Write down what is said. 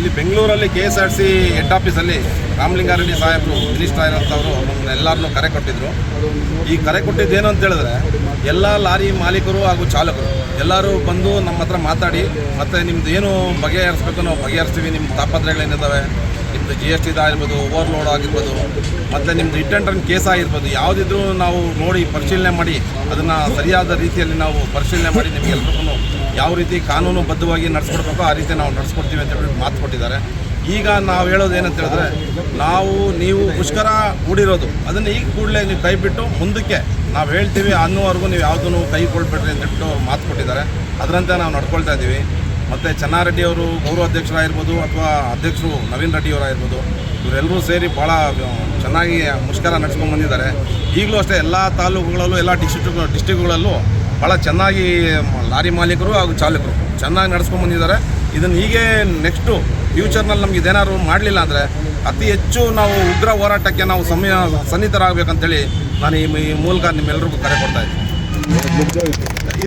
ಇಲ್ಲಿ ಬೆಂಗಳೂರಲ್ಲಿ K S R C head ಆಫೀಸಲ್ಲಿ ರಾಮಲಿಂಗಾರೆಡ್ಡಿ ಸಾಹೇಬರು ಮಿನಿಸ್ಟರ್ ಆಗಿರೋಂಥವ್ರು ನಮ್ಮನ್ನೆಲ್ಲರನ್ನೂ ಕರೆ ಕೊಟ್ಟಿದ್ದರು ಈ ಕರೆ ಕೊಟ್ಟಿದ್ದೇನು ಅಂತ ಹೇಳಿದ್ರೆ, ಎಲ್ಲ ಲಾರಿ ಮಾಲೀಕರು ಹಾಗೂ ಚಾಲಕರು ಎಲ್ಲರೂ ಬಂದು ನಮ್ಮ ಹತ್ರ ಮಾತಾಡಿ, ಮತ್ತು ನಿಮ್ದು ಏನು ಬಗೆಹರಿಸ್ಬೇಕು ನಾವು ಬಗೆಹರಿಸ್ತೀವಿ. ನಿಮ್ಮ ತಾಪತ್ರೆಗಳೇನಿದ್ದಾವೆ ನಿಮ್ಮದು ಜಿ ಎಸ್ ಟಿ ಆಗಿರ್ಬೋದು ಓವರ್ಲೋಡ್ ಆಗಿರ್ಬೋದು, ಮತ್ತು ನಿಮ್ಮದು ಹಿಟ್ ಆ್ಯಂಡ್ ರನ್ ಕೇಸ್ ಆಗಿರ್ಬೋದು, ಯಾವುದಿದ್ರೂ ನಾವು ನೋಡಿ ಪರಿಶೀಲನೆ ಮಾಡಿ, ಅದನ್ನು ಸರಿಯಾದ ರೀತಿಯಲ್ಲಿ ನಾವು ಪರಿಶೀಲನೆ ಮಾಡಿ ನಿಮಗೆಲ್ರಿಗೂ ಯಾವ ರೀತಿ ಕಾನೂನುಬದ್ಧವಾಗಿ ನಡೆಸ್ಕೊಡ್ಬೇಕೋ ಆ ರೀತಿ ನಾವು ನಡೆಸ್ಕೊಡ್ತೀವಿ ಅಂತ ಹೇಳಿ ಮಾತು ಕೊಟ್ಟಿದ್ದಾರೆ. ಈಗ ನಾವು ಹೇಳೋದು ಏನಂತ ಹೇಳಿದ್ರೆ, ನಾವು ನೀವು ಮುಷ್ಕರ ಕೂಡಿರೋದು ಅದನ್ನು ಈಗ ಕೂಡಲೇ ನೀವು ಕೈ ಬಿಟ್ಟು ಮುಂದಕ್ಕೆ ನಾವು ಹೇಳ್ತೀವಿ, ಅನ್ನೋವರೆಗೂ ನೀವು ಯಾವುದೂ ಕೈ ಕೊಡ್ಬೇಡ್ರಿ ಅಂತ ಹೇಳ್ಬಿಟ್ಟು ಮಾತು ಕೊಟ್ಟಿದ್ದಾರೆ. ಅದರಂತೆ ನಾವು ನಡ್ಕೊಳ್ತಾ ಇದ್ದೀವಿ ಮತ್ತು ಚೆನ್ನಾರೆಡ್ಡಿ ಅವರು ಗೌರವ ಅಧ್ಯಕ್ಷರಾಗಿರ್ಬೋದು ಅಥವಾ ಅಧ್ಯಕ್ಷರು ನವೀನ್ ರೆಡ್ಡಿ ಅವರಾಗಿರ್ಬೋದು ಇವರೆಲ್ಲರೂ ಸೇರಿ ಭಾಳ ಚೆನ್ನಾಗಿ ಮುಷ್ಕರ ನಡೆಸ್ಕೊಂಡು ಬಂದಿದ್ದಾರೆ. ಈಗಲೂ ಅಷ್ಟೇ ಎಲ್ಲ ತಾಲೂಕುಗಳಲ್ಲೂ, ಎಲ್ಲ ಡಿಸ್ಟ್ರಿಕ್ಟ್ ಡಿಸ್ಟ್ರಿಕ್ಟ್ಗಳಲ್ಲೂ ಭಾಳ ಚೆನ್ನಾಗಿ ಲಾರಿ ಮಾಲೀಕರು ಹಾಗೂ ಚಾಲಕರು ಚೆನ್ನಾಗಿ ನಡೆಸ್ಕೊಂಡು ಬಂದಿದ್ದಾರೆ. ಇದನ್ನು ಹೀಗೆ ನೆಕ್ಸ್ಟು ಫ್ಯೂಚರ್ನಲ್ಲಿ ನಮ್ಗೆ ಇದೇನಾದ್ರು ಮಾಡಲಿಲ್ಲ ಅಂದರೆ ಅತಿ ಹೆಚ್ಚು ನಾವು ಉಗ್ರ ಹೋರಾಟಕ್ಕೆ ನಾವು ಸಮಯ ಸನ್ನಿಹಿತರಾಗಬೇಕಂತೇಳಿ ನಾನು ಈ ಮೂಲಕ ನಿಮ್ಮೆಲ್ಲರಿಗೂ ಕರೆ ಕೊಡ್ತಾ ಇದ್ದೀನಿ.